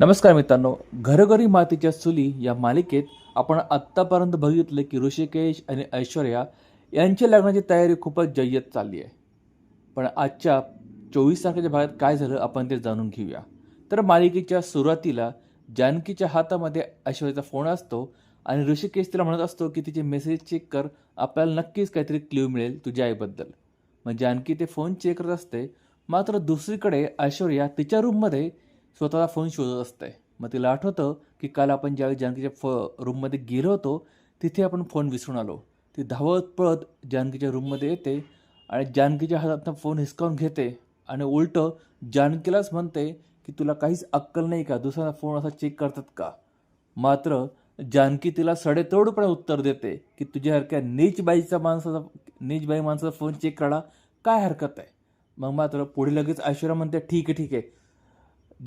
नमस्कार मित्रांनो घरोघरी मातीच्या चुली या मालिकेत आपण आत्तापर्यंत बघितले की ऋषिकेश आणि ऐश्वर्या यांच्या लग्नाची तयारी खूपच जय्यत चालली आहे. पण आजच्या चोवीस तारखेच्या भागात काय झालं आपण ते जाणून घेऊया. तर मालिकेच्या सुरुवातीला जानकीच्या हातामध्ये ऐश्वर्याचा फोन असतो आणि ऋषिकेश तिला म्हणत असतो की तिचे मेसेज चेक कर आपल्याला नक्कीच काहीतरी क्ल्यू मिळेल तुझ्या आईबद्दल. मग जानकी ते फोन चेक करत असते. मात्र दुसरीकडे ऐश्वर्या तिच्या रूममध्ये स्वतःला फोन शोधत असते मग तिला आठवतं की काल आपण ज्यावेळी जानकीच्या फ रूममध्ये गेलो होतो तिथे आपण फोन विसरून आलो. ती धावत पळत जानकीच्या रूममध्ये येते आणि जानकीच्या हातातनं फोन हिसकावून घेते आणि उलटं जानकीलाच म्हणते की तुला काहीच अक्कल नाही का? दुसरा फोन असा चेक करतात का? मात्र जानकी तिला सडेतोडपणे उत्तर देते की तुझ्यासारख्या नीचबाईचा माणसाचा नीचबाई माणसाचा फोन चेक करा. काय हरकत आहे? मग मात्र पुढे लगेच ऐश्वर्या म्हणते ठीक आहे ठीक आहे.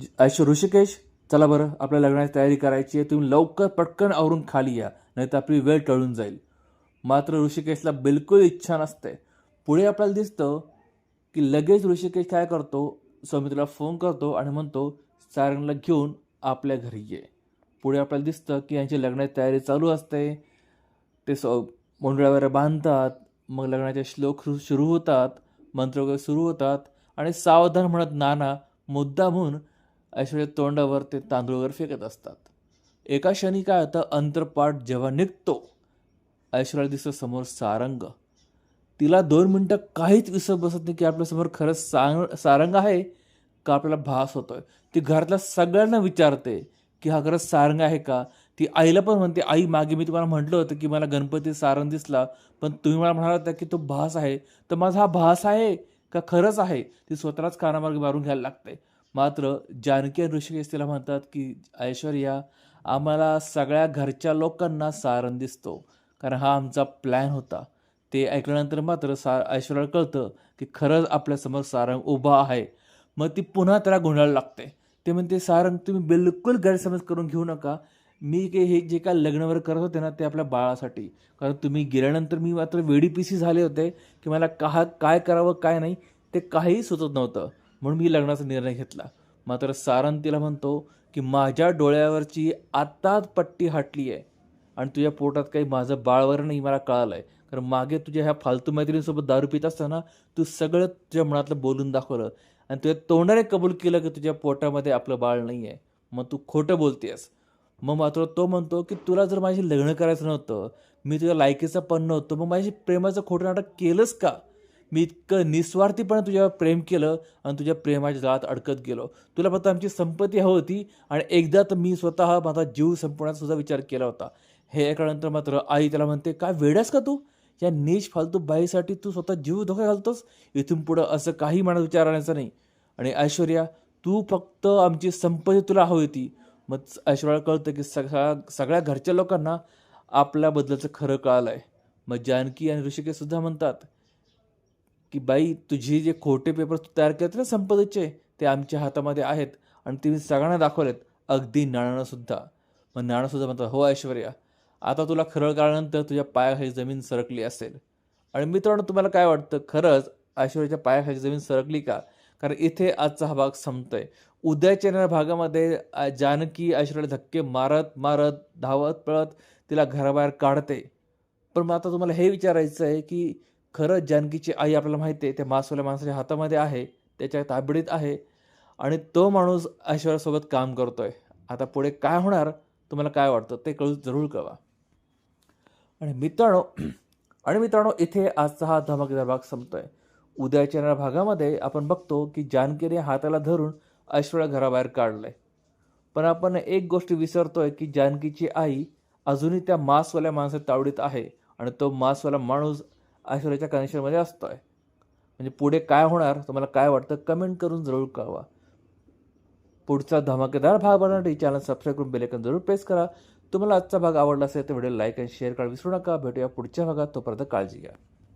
ज- ऋषिकेश चला बरं आपल्या लग्नाची तयारी करायची आहे. तुम्ही लवकर पटकन आवरून खाली या नाही तर आपली वेळ टळून जाईल. मात्र ऋषिकेशला बिलकुल इच्छा नसते. पुढे आपल्याला दिसतं की लगेच ऋषिकेश काय करतो? सौमित्रीला फोन करतो आणि म्हणतो सारंगला घेऊन आपल्या घरी ये. पुढे आपल्याला दिसतं की यांची लग्नाची तयारी चालू असते. ते स मुंडळ्यावर बांधतात मग लग्नाचे श्लोक सुरू होतात मंत्र वगैरे सुरू होतात आणि सावधान म्हणत नाना मुद्दा म्हणून ऐश्वर्या तोंडावर ते तांदूळ वगैरे फेकत असतात. एका क्षणी काय होतं? अंतरपाठ जेव्हा निघतो ऐश्वर्याला दिसतं समोर सारंग. तिला दोन मिनटं काहीच विसर बसत नाही की आपल्यासमोर खरंच सांग सारंग आहे का आपल्याला भास होतोय? ती घरातल्या सगळ्यांना विचारते की हा खरंच सारंग आहे का? ती आईला पण म्हणते आई मागे मी तुम्हाला म्हटलं होतं की मला गणपती सारंग दिसला पण तुम्ही मला म्हणाला होता की तो भास आहे. तर माझा हा भास आहे का खरंच आहे? ती स्वतःलाच कानामार्ग मारून घ्यायला लागते. मात्र जानकी आणि ऋषिकेश तिला म्हणतात की ऐश्वर्या आम्हाला सगळ्या घरच्या लोकांना सारंग दिसतो. कारण हा आमचा प्लॅन होता. ते ऐकल्यानंतर मात्र सा ऐश्वर्याला कळतं की खरंच आपल्यासमोर सारंग उभा आहे. मग ती पुन्हा त्याला गोंधळायला लागते. ते म्हणते सारंग तुम्ही बिलकुल गैरसमज करून घेऊ नका. मी के हे जे काय लग्नवर करत होते ना ते आपल्या बाळासाठी. कारण तुम्ही गेल्यानंतर मी मात्र वेडीपिसी झाले होते की मला का काय करावं काय नाही ते काहीही सुचत नव्हतं. म्हणून मी लग्नाचा निर्णय घेतला. मात्र सारंग तिला म्हणतो की माझ्या डोळ्यावरची आत्ताच पट्टी हटली आहे आणि तुझ्या पोटात काही माझं बाळवर नाही मला कळालं आहे कारण मागे तुझ्या ह्या फालतू मैत्रिणीसोबत दारू पित असताना तू सगळं तुझ्या मनातलं बोलून दाखवलं आणि तुझ्या तोंडाने कबूल केलं की तुझ्या पोटामध्ये आपलं बाळ नाही आहे. मग तू खोटं बोलतेस. मग मात्र तो म्हणतो की तुला जर माझी लग्न करायचं नव्हतं मी तुझ्या लायकीचा पण नव्हतं मग माझी प्रेमाचं खोटं नाटक केलंच का? मी इतकं निस्वार्थीपणे तुझ्यावर प्रेम केलं आणि तुझ्या प्रेमाच्या जाळात अडकत गेलो. तुला फक्त आमची संपत्ती हवी होती आणि एकदा तर मी स्वतः माझा जीव संपवण्याचा सुद्धा विचार केला होता. हे ऐकल्यानंतर मात्र आई त्याला म्हणते काय वेड्यास का तू? या नीच फालतू बाईसाठी तू स्वतः जीव धोका घालतोस? इथून पुढं असं काही मनात विचार आणायचं नाही. आणि ऐश्वर्या तू फक्त आमची संपत्ती तुला हवी होती. मग ऐश्वर्याला कळतं की सगळ्या सगळ्या घरच्या लोकांना आपल्याबद्दलचं खरं कळालं आहे मग जानकी आणि ऋषिकेशसुद्धा म्हणतात की बाई तुझे जे खोटे पेपर तू तयार केलेत ना संपदेचे ते आमच्या हातामध्ये आहेत आणि ते मी सगळ्यांना दाखवलेत. अगदी नाणानंसुद्धा मग नाणंसुद्धा म्हणतात हो ऐश्वर्या आता तुला खरं काळानंतर तुझ्या पायाखाली जमीन सरकली असेल. आणि मित्रांनो तुम्हाला काय वाटतं? खरंच ऐश्वर्याच्या पायाखाली जमीन सरकली का? कारण इथे आजचा हा भाग संपतोय. उद्याच्या येणाऱ्या भागामध्ये जानकी ऐश्वर्याला धक्के मारत मारत धावत पळत तिला घराबाहेर काढते. पण मग आता तुम्हाला हे विचारायचं आहे की खरंच जानकीची आई आपल्याला माहिती आहे त्या मासवाल्या माणसाच्या हातामध्ये आहे त्याच्या ताबडीत आहे आणि तो माणूस ऐश्वर्यासोबत काम करतोय. आता पुढे काय होणार तुम्हाला काय वाटतं ते कळू जरूर कळवा. आणि मित्रांनो आणि मित्रांनो इथे आजचा हा धमाकेदार भाग संपतोय. उद्याच्या येणाऱ्या भागामध्ये आपण बघतो की जानकीने हाताला धरून ऐश्वर्या घराबाहेर काढलं आहे पण आपण एक गोष्ट विसरतोय की जानकीची आई अजूनही त्या मासवाल्या माणसाच्या तावडीत आहे आणि तो मासवाला माणूस ऐश्वर्याच्या कनेक्शनमध्ये असतो आहे म्हणजे पुढे काय होणार तुम्हाला काय वाटतं कमेंट करून जरूर कळवा. पुढचा धमाकेदार भाग बनवण्यासाठी चॅनल सबस्क्राईब करून बेलेकन जरूर प्रेस करा. तुम्हाला आजचा भाग आवडला असेल तर व्हिडिओ लाईक आणि शेअर करा विसरू नका. भेटूया पुढच्या भागात. तोपर्यंत काळजी घ्या.